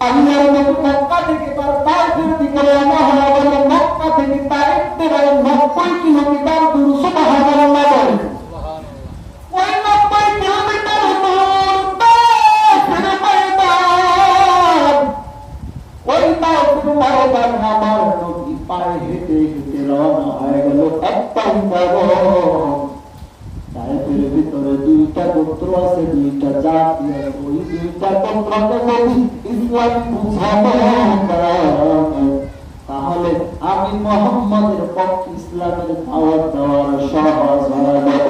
আল্লাহর নবী মক্কা কিলোমিটার দূর ওই কিলোমিটার ওই তাইফের ময়দান আমার নবী পায়ে হেঁটে রওনা হয়ে গেল একটাই নগর তাইফের ভিতরে দুইটা গোত্র আছে দুইটা জাতি ওই দুইটা গোত্রকে যদি ইসলাম বুঝাবো তাহলে আমি মোহাম্মদের পক্ষে ইসলামের দাওয়াত দেওয়ার সহজ হয়ে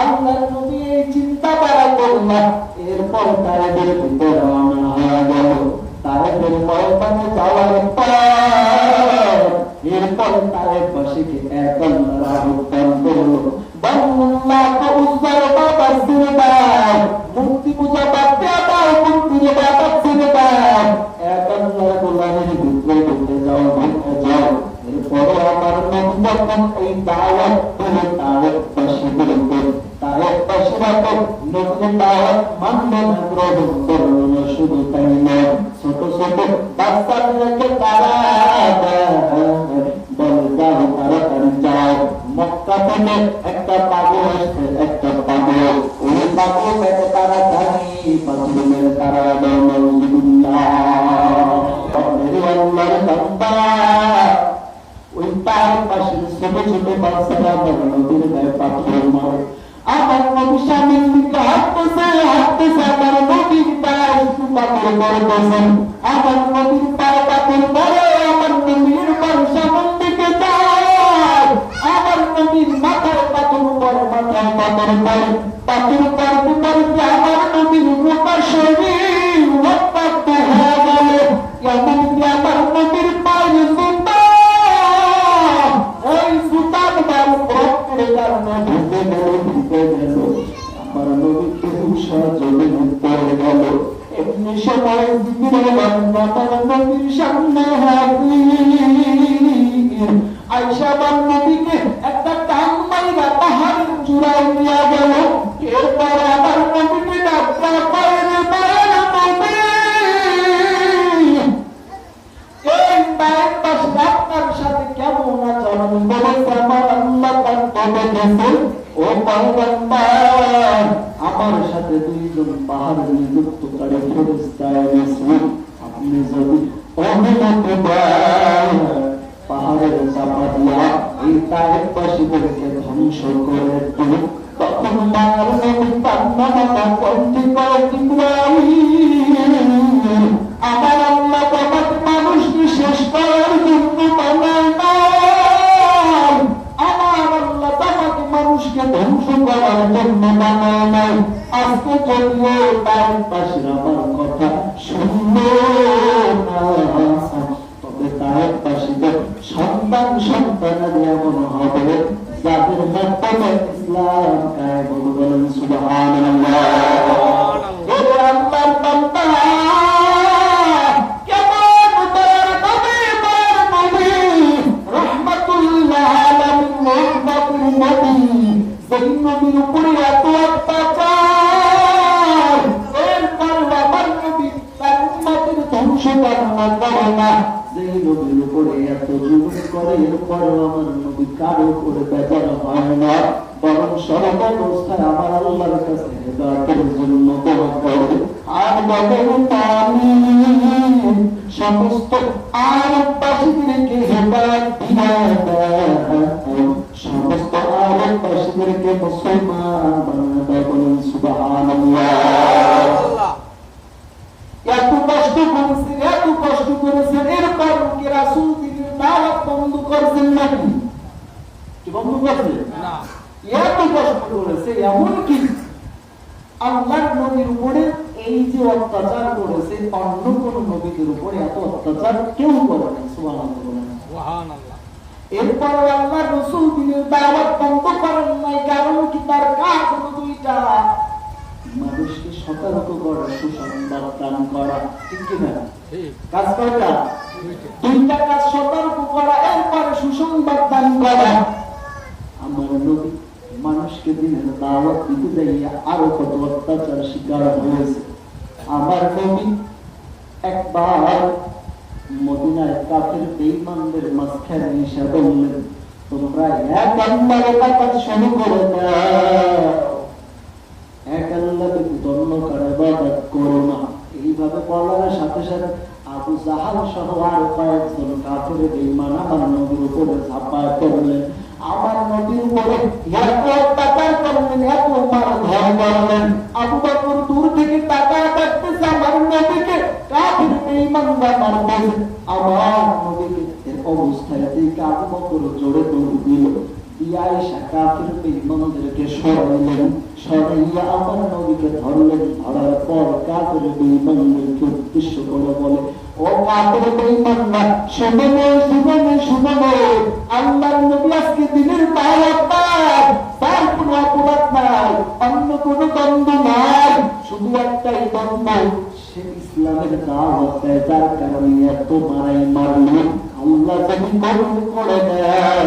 আল্লাহ নবী এই চিন্তা করা করলাম এরপর তাদের ভিতরে রওনা হয়ে গেল তাদের ময়দানে যাওয়ার পর, এরপর তাদের পাশে এক আল্লাহ করল বাংলা উজ্জ্বল বাবা সিনেদার মূর্তি পাগলের তারা ওই তার পাশে ছোট ছোট বাচ্চারা নদীর গায়ে পাথর মারে আমার নবী স্বামীর দিকে হাঁটতেছে হাঁটতেছে আমার নদীর পায়ে একটু পাথর করতেছেন আমার নদীর পায়ে পাথর পরে আমার নদীর পায়ে সামন দিকে যায় আমার নদীর মাথায় পাথর পরে মাথায় পাথর পরে পাথর পড়তে পড়তে আমার একটা টান মাইরা পাহাড়ের চূড়ায় নিয়ে গেল। এরপর গেছে ও পয়গম্বর আমার সাথে দুইজন পাহাড় নিযুক্তকারী ফেরেশতা এনেছে আপনি যদি পাহাড়ের চাপা দিয়া এই তারের পাশে ধ্বংস করে তখন মায়ের যদিও তার পাশে আমার কথা শুনলো না তবে তার পাশে সন্তান সন্তানের এমন হবে যাদের মাধ্যমে ইসলাম কায়েম হবে বলেন সুবহানাল্লাহ কামনা সেই নবীর উপরে এত জুলুম করে এরপর আমার নবী কারও উপরে বেচার হয় না। বরং সর্বাবস্থায় আমার আল্লাহর কাছে হেদায়তের জন্য দোয়া করে আর বলেন আমি। সমস্ত আরববাসীদেরকে হেদায়ত দিয়ে দেয় সমস্ত আরববাসীদেরকে মুসলমান বানায় বলেন সুবহানাল্লাহ। এত কষ্ট করেছেন এত কষ্ট করেছেন এরপর কি রাসূল তিনি দাওয়াত বন্ধ করেছেন নাকি বন্ধ করেছেন এত কষ্ট করেছে এমন কি আল্লাহর নবীর উপরে এই যে অত্যাচার করেছে অন্য কোন নবীদের উপরে এত অত্যাচার কেউ করে সুবহানাল্লাহ বলেন। এরপর আল্লাহ রসুল তিনি দাওয়াত বন্ধ করেন নাই কারণ কি তার কাজ হলো দুইটা মানুষকে সতর্ক করা সুসংবাদ দান করা। ঠিক কাজ কয়টা? দুইটা কাজ সতর্ক করা এরপরে সুসংবাদ দান করা। আমার নবী মানুষকে দিনের দাওয়াত দিতে যাইয়া আরও কত অত্যাচার শিকার হয়েছে। আমার নবী একবার মদিনায় কাফের বেঈমানদের মাঝখানে এসে বললেন তোমরা এক আল্লাহর কাজ শুরু করে দাও এক আল্লাহকে ধন্য করে ইবাদত করো না এইভাবে বলার সাথে সাথে আবু জাহাল সহ আর কয়েকজন কাফের বেঈমান আমার নবীর উপরে ঝাঁপায় পড়লেন। আমার নবীর উপরে করলেন, এত মারধর করলেন আবু দূর থেকে টাকা দেখতেছে আমার বেঈমানরা মারতেছে। আমার অবস্থায় দেখে আবু জোরে দৌড় দিল। ইয়াইশা কাফির বেঈমানদেরকে সরাইলেন, সরাইয়া আমার নবীকে ধরলেন, ধরার পর কাফির বেঈমানদেরকে উদ্দেশ্য করে বলে, ও কাফির বেঈমানরা, শুনে নে শুনে নে শুনে আল্লাহর নবী আজকে দিনের দাওয়াত পায় তার কোনো অপরাধ নাই, অন্য কোনো দ্বন্দ্ব নাই, শুধু একটাই দ্বন্দ্ব, সে ইসলামের দাওয়াত দেয়, যার কারণে এত মারাই মারলো, আল্লাহ যদি কবুল করে দেয়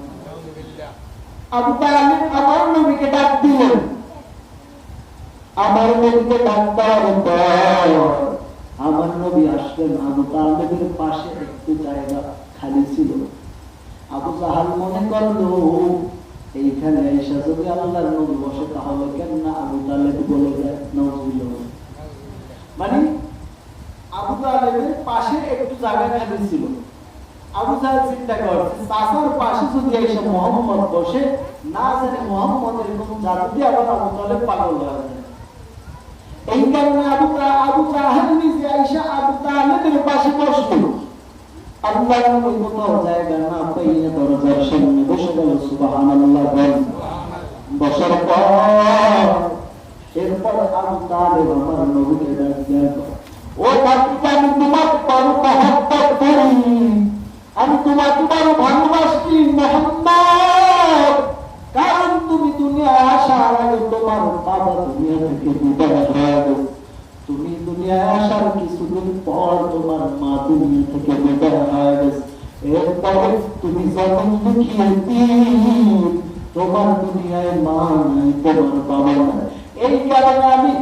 আবু তালেব আমার নবীকে ডাক দিলেন আমার নবীকে ডাক দেওয়ার আমার নবী আসলেন আবু তালেবের পাশে একটু জায়গা খালি ছিল আবু জাহাল মনে করল এইখানে এসে যদি আল্লাহর নবী বসে তাহলে কেন না আবু তালেব বলে যায় নজরুল মানে আবু তালেবের পাশে একটু জায়গা খালি ছিল আবু জাহেল চিন্তা করছে চাচার পাশে যদি এসে মোহাম্মদ বসে, না জানে মোহাম্মদের কোন জাতি আবার আবু তালেব পাগল হয়ে এই কারণে আবু আবু জাহেল নিজে আইসা আবু তালেবের পাশে বসল। আল্লাহ জায়গা না পাইয়ে দরজার বসে এরপর আবু তালেব আমার নবীকে ডাক দিয়া ও বাচ্চা, আমি করি। আমি তোমাকে বড় ভালোবাসি মোহাম্মদ। কারণ তুমি দুনিয়ায় আসার আগে তোমার বাবা দুনিয়া থেকে বিদায় তুমি দুনিয়ায় আসার কিছুদিন পর তোমার মা দুনিয়া থেকে বিদায় এরপরে তুমি যখন দুঃখী তোমার দুনিয়ায় মা নাই, তোমার বাবা নাই। এই কারণে আমি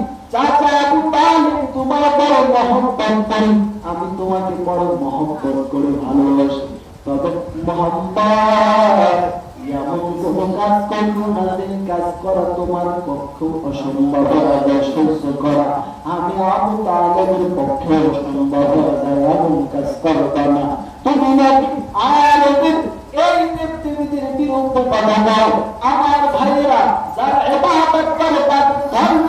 আমি তোমাকে বড় মহব্বত করে ভালোবাসি। তবে কাজ করা তোমার তুমি আমার ভাইয়েরা, যারা তাদের ধর্মের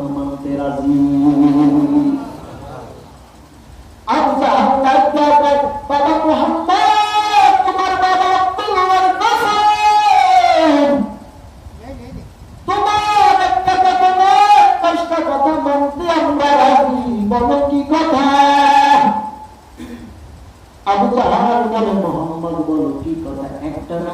মানতে রাজি আবু জাহাল ডাক দিয়া কয়, বাবা মুহাম্মদ তোমার একটা কথা একটা না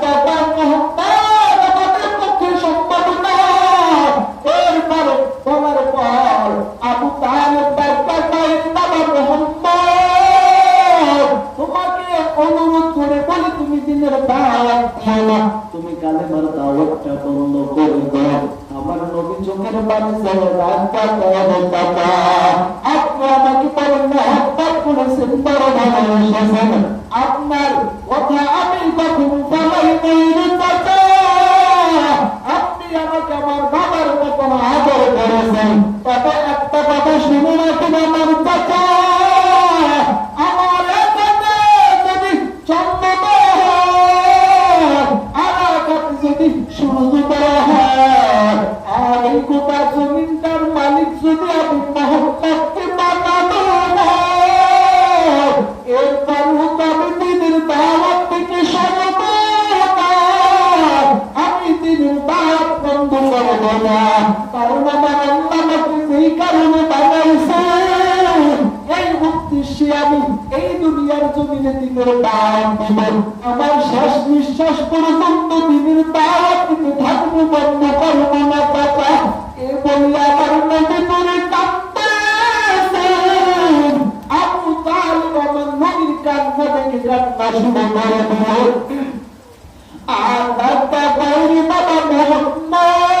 চোখের পানি ছেড়ে রাখবা করে বাবা আপনি আমাকে বলেন মহব্বত করেছেন যেই কারণে এই উদ্দেশ্যে এই দুনিয়ার জমিনে দিনের দাওয়াত দিব আমার শেষ নিঃশ্বাস পর্যন্ত দিনের দাওয়াত দিতে থাকব বন্ধ করব না বাবা এ বললে আমার নবী করে আবু তালিব আমার নবীর কান্না দেখে কান্না শুরু করে দিল আর দাদা গৌরী বাবা মোহাম্মদ।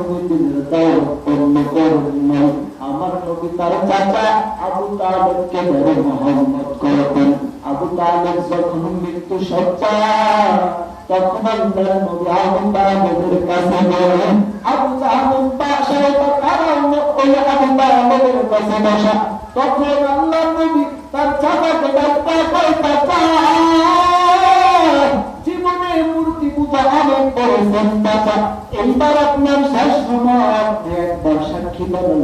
আমার নবী তার চাচা আবু তালেবকে বড় মহম্মদ করতেন আবু তালেব যখন মৃত্যু সজ্জা ডাক্তার পূজা অনেক করেছেন চাচা এইবার আপনার শেষ সময় আপনি একবার সাক্ষী বলেন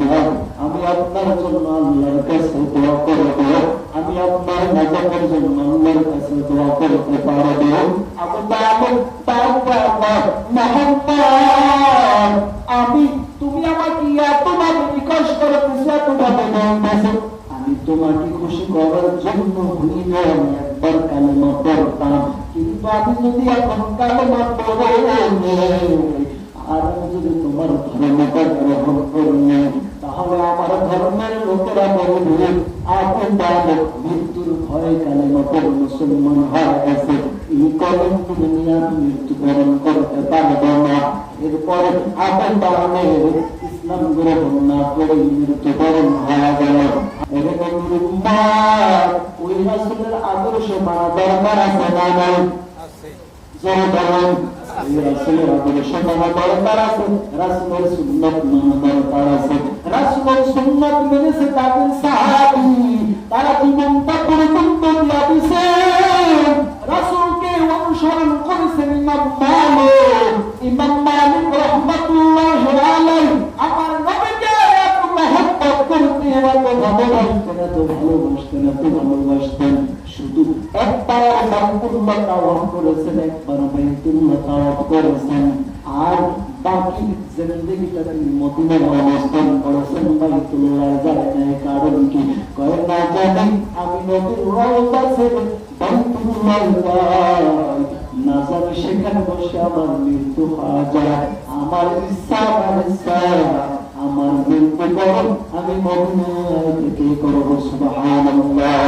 নয় আমি আপনার জন্য আল্লাহর কাছে দোয়া করব আমি আপনার নাজাতের জন্য আল্লাহর কাছে দোয়া করতে পারব আমি তুমি আমাকে এতভাবে বিকাশ করতেছো এতভাবে আমি তোমাকে খুশি করার জন্য ভুলিলে আমি কিন্তু আমি যদি এখন কালেমা পড়ে আর যদি তোমার ধর্মটা গ্রহণ করি তাহলে আমার ধর্মের লোকেরা বলবে আপন বালক মৃত্যুর ভয়ে কালেমা পড়ে মুসলমান হয়ে গেছে এই কলম তুমি নিয়ে মৃত্যুবরণ করতে পারব না এরপরে আপন বালকের দরকার আছে না নাই দরকার আছে রাসূলের সুন্নাত মানা দরকার আছে তারা জীবনটা দিয়া দিছে অনুসরণ করেছেন ইমাম মালিক ইমাম মালিক রহমাতুল্লাহ আলাইহি আমার নবীকে এত মহব্বত করতেন এত ভালোবাসতেন এত ভালোবাসতেন এত ভালোবাসতেন শুধু একবার সম্পূর্ণ তাওয়াফ করেছেন একবার বাইতুল্লাহ তাওয়াফ করেছেন আর বাকি জিন্দগিটা তিনি মদিনায় অবস্থান করেছেন বাইতুল্লাহ যায় কারণ কি কয় না জানি আমি নবীর রওজা ছেড়ে যাই সেখানে বসে আমার মৃত্যু হওয়া যায় আমার ইচ্ছা আমার মৃত্যু করো আমি মগ্ন থেকে করব সুবহানাল্লাহ